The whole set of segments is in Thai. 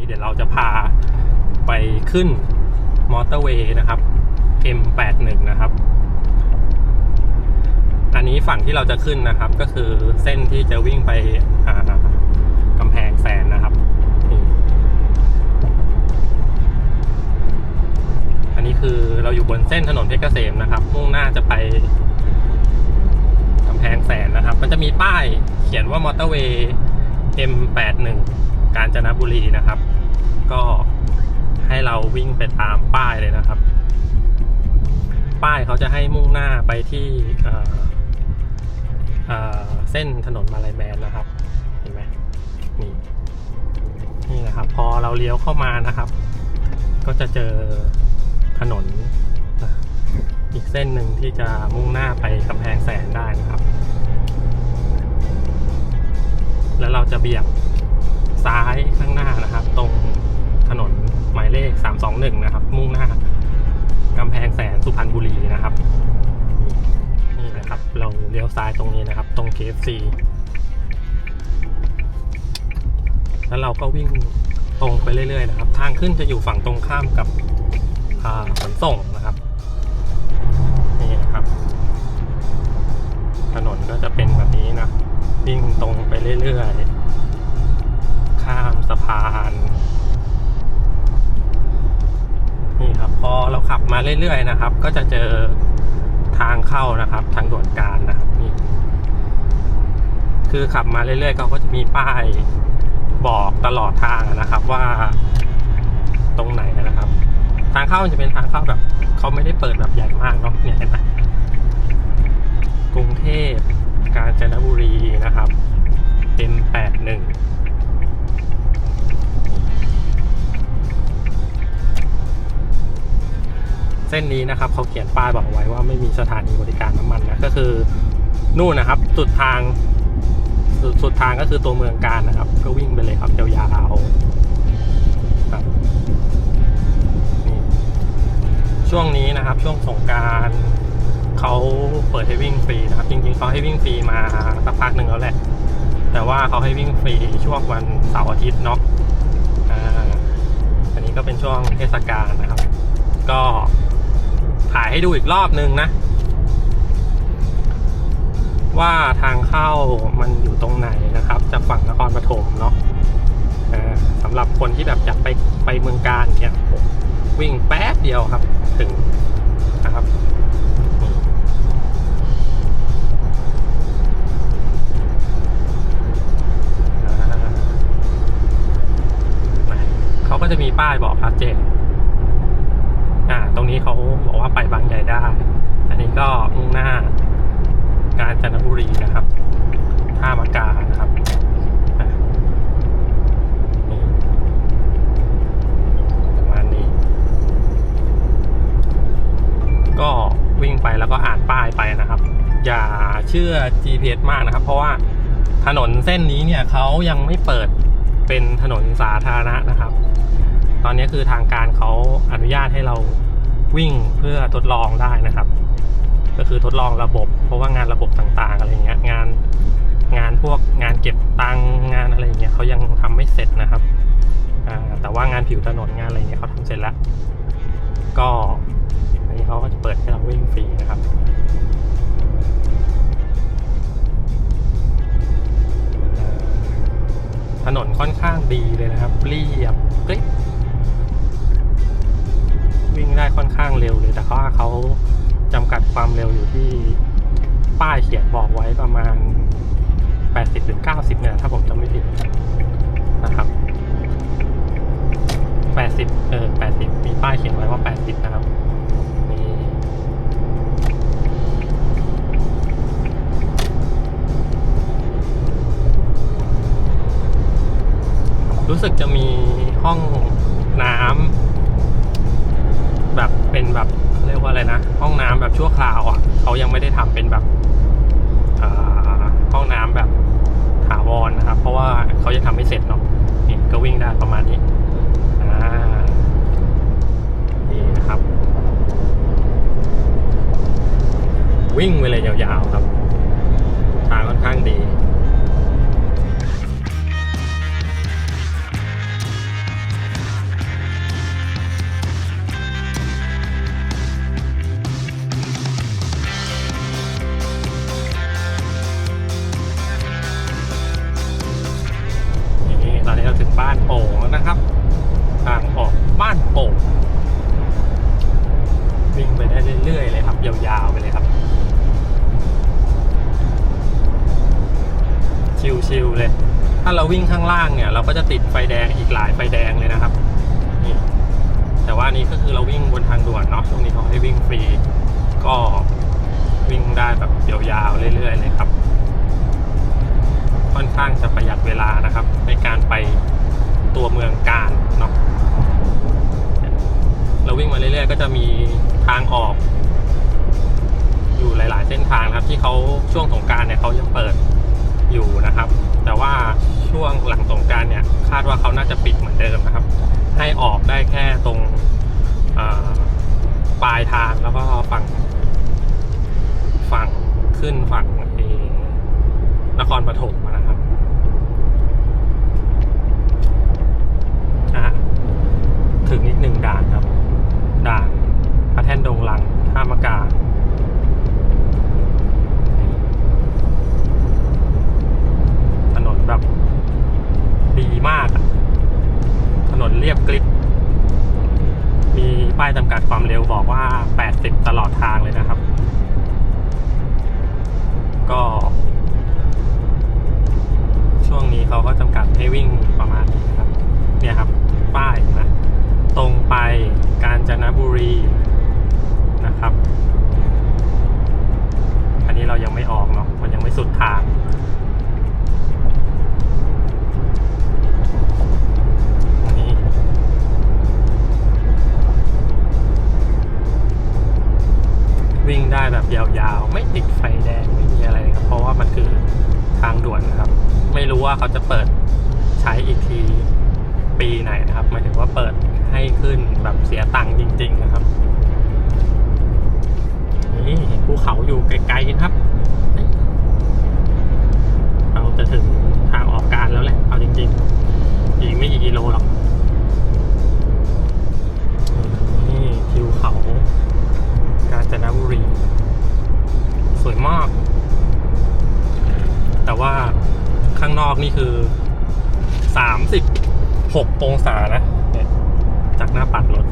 นี้เดี๋ยวเราจะพาไปขึ้นมอเตอร์เวย์นะครับ M81 นะครับ อันนี้ฝั่งที่เราจะขึ้นนะครับ ก็คือเส้นที่จะวิ่งไปกำแพงแสนนะครับ อันนี้คือเราอยู่บนเส้นถนนเพชรเกษมนะครับ มุ่งหน้าจะไปกำแพงแสนนะครับ มันจะมีป้ายเขียนว่ามอเตอร์เวย์ M81 กาญจนบุรีนะครับ ก็ให้เราวิ่งไปตามป้ายเลยนะครับ ป้ายเขาจะให้มุ่งหน้าไปที่เเเส้นถนนมาลายแมนนะครับ เห็นไหมนี่นี่นะครับ พอเราเลี้ยวเข้ามานะครับ ก็จะเจอถนนอีกเส้นหนึ่งที่จะมุ่งหน้าไปกำแพงแสนได้นะครับ แล้วเราจะเบี่ยงซ้ายข้างหน้านะครับ ตรง ถนนหมายเลข 321 นะครับ มุ่งหน้ากำแพงแสนสุพรรณบุรีนะครับ นี่นะครับ เราเลี้ยวซ้ายตรงนี้นะครับ ตรง KFC แล้วเราก็วิ่งตรงไปเรื่อยๆนะครับ ทางขึ้นจะอยู่ฝั่งตรงข้ามกับขนส่งนะครับนี่นะครับ ถนนก็จะเป็นแบบนี้นะ วิ่งตรงไปเรื่อยๆ ข้ามสะพาน นี่ครับ พอเราขับมาเรื่อยๆนะครับ ก็จะเจอทางเข้านะครับ ทางด่วนการนะครับนี่คือขับมาเรื่อยๆเขาก็จะมีป้ายบอกตลอดทางนะครับว่าตรงไหนนะครับ ทางเข้ามันจะเป็นทางเข้าแบบเขาไม่ได้เปิดแบบใหญ่มากเนาะเนี่ยเห็นไหมกรุงเทพกาญจนบุรีนะครับ M81 เส้นนี้นะครับเขาเขียนป้ายบอกไว้ว่าไม่มีสถานีบริการน้ำมันนะก็คือนู่นนะครับสุดทางสสุดทางก็คือตัวเมืองการนะครับ ก็วิ่งไปเลยครับยาวๆครับช่วงนี้นะครับช่วงสงการเขาเปิดให้วิ่งฟรีนะครับ จริงๆเขาให้วิ่งฟรีมาสักพักหนึ่งแล้วแหละ แต่ว่าเขาให้วิ่งฟรีช่วงวันเสาร์อาทิตย์เนาะอ่าอันนี้ก็เป็นช่วงเทศกาลนะครับ ก็ ถ่ายให้ดูอีกรอบนึงนะ ว่าทางเข้ามันอยู่ตรงไหนนะครับ จากฝั่งนครปฐมเนาะสำหรับคนที่แบบอยากไปไปเมืองการเนี่ยวิ่งแป๊บเดียวครับ ถึงนะครับเขาก็จะมีป้ายบอกชัดเจน อ่า ตรงนี้เขาบอกว่าไปบางใหญ่ได้อันนี้ก็มุ่งหน้ากาญจนบุรีนะครับ ท่ามากานะครับประมาณนี้ ก็วิ่งไปแล้วก็อ่านป้ายไปนะครับ อย่าเชื่อ GPS มากนะครับ เพราะว่าถนนเส้นนี้เนี่ยเขายังไม่เปิดเป็นถนนสาธารณะนะครับ ตอนนี้คือทางการเขาอนุญาตให้เรา วิ่งเพื่อทดลองได้นะครับ ก็คือทดลองระบบ เพราะว่างานระบบต่างๆอะไรเงี้ยงานงานพวกงานเก็บตังงานอะไรเงี้ยเขายังทำไม่เสร็จนะครับแต่ว่างานผิวถนนงานอะไรเงี้ยเขาทำเสร็จแล้ว ก็อันนี้เขาก็จะเปิดให้เราวิ่งฟรีนะครับถนนค่อนข้างดีเลยนะครับเรียบกริบ ค่อนข้างเร็วเลย แต่เขาเขาจำกัดความเร็วอยู่ที่ป้ายเขียนบอกไว้ประมาณ 80-90 เนี่ยถ้าผมจำไม่ผิด อะไรนะ ห้องน้ำแบบชั่วคราวอะเขายังไม่ได้ทำเป็นแบบห้องน้ำแบบถาวรนะครับ เพราะว่าเขายังทำไม่เสร็จเนาะนี่ก็วิ่งได้ประมาณนี้นี่นะครับ วิ่งไปเลยยาวๆครับทางค่อนข้างดี โป่งนะครับ ทางออกบ้านโป่งวิ่งไปได้เรื่อยๆเลยครับ ยาวๆไปเลยครับ ชิวๆเลย ถ้าเราวิ่งข้างล่างเนี่ย เราก็จะติดไฟแดงอีกหลายไฟแดงเลยนะครับนี่แต่ว่านี้ก็คือเราวิ่งบนทางด่วนเนาะช่วงนี้เขาให้วิ่งฟรี ก็วิ่งได้แบบยาวๆเรื่อยๆเลยครับ ค่อนข้างจะประหยัดเวลานะครับ ในการไป ตัวเมืองการเนาะเราวิ่งมาเรื่อยๆ ก็จะมีทางออก อยู่หลาย ๆ เส้นทางครับ ที่เขาช่วงสงการเนี่ยเขายังเปิดอยู่นะครับ แต่ว่าช่วงหลังสงการเนี่ย คาดว่าเขาน่าจะปิดเหมือนเดิมนะครับ ให้ออกได้แค่ตรงปลายทางแล้วก็ฝั่งฝั่งขึ้นฝั่งเอ่นครปฐมนะครับอะถึงอีกหนึ่งด่านครับ ด่านพระแท่นดงลังท่ามะกา ถนนแบบดีมากอะถนนเรียบกริบ มีป้ายจำกัดความเร็วบอกว่า 80 ตลอดทางเลยนะครับ ก็ ช่วงนี้เขาก็จำกัดให้วิ่งประมาณนี้นะครับ เนี่ยครับ ป้ายนะ ตรงไปกาญจนบุรี รู้ว่าเขาจะเปิดใช้อีกทีปีไหนนะครับหมายถึงว่าเปิดให้ขึ้นแบบเสียตังค์จริง ๆ นะครับนี่เห็นภูเขาอยู่ไกลๆนะครับ เราจะถึงทางออกการแล้วแหละ หกองศานะจากหน้าปัดรถ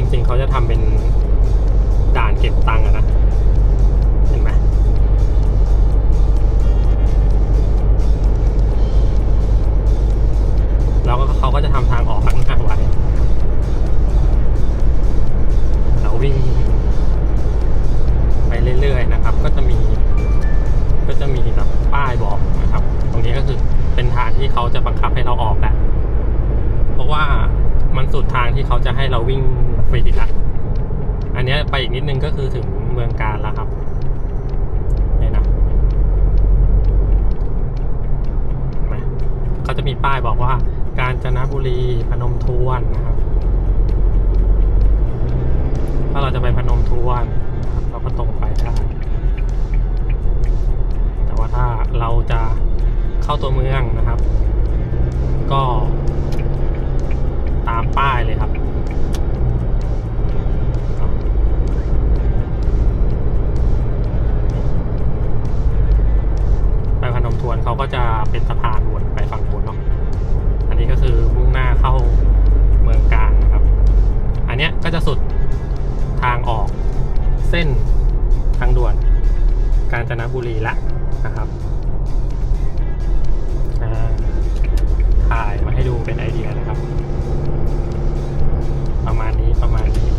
จริง ๆ เขาจะทำเป็นด่านเก็บตังค์อะนะ เห็นไหมแล้วก็เขาก็จะทำทางออกข้างหน้าไว้เราวิ่งไปเรื่อยๆนะครับ ก็จะมี ก็จะมีแบบป้ายบอกนะครับ ตรงนี้ก็คือเป็นทางที่เขาจะบังคับให้เราออกแหละ เพราะว่ามันสุดทางที่เขาจะให้เราวิ่ง ฟรีละอันนี้ไปอีกนิดนึงก็คือถึงเมืองการแล้วครับเนี่ยนะเห็นไหมเขาจะมีป้ายบอกว่า การจนบุรีพนมทวนนะครับ ถ้าเราจะไปพนมทวนนะครับเราก็ตรงไปได้แต่ว่าถ้าเราจะเข้าตัวเมืองนะครับ ก็ตามป้ายเลยครับ นมทวนเขาก็จะเป็นสะพานวนไปฝั่งนู้นเนาะอันนี้ก็คือมุ่งหน้าเข้าเมืองกลางนะครับ อันเนี้ยก็จะสุดทางออกเส้นทางด่วนกาญจนบุรีละนะครับถ่ายมาให้ดูเป็นไอเดียนะครับ ประมาณนี้ประมาณนี้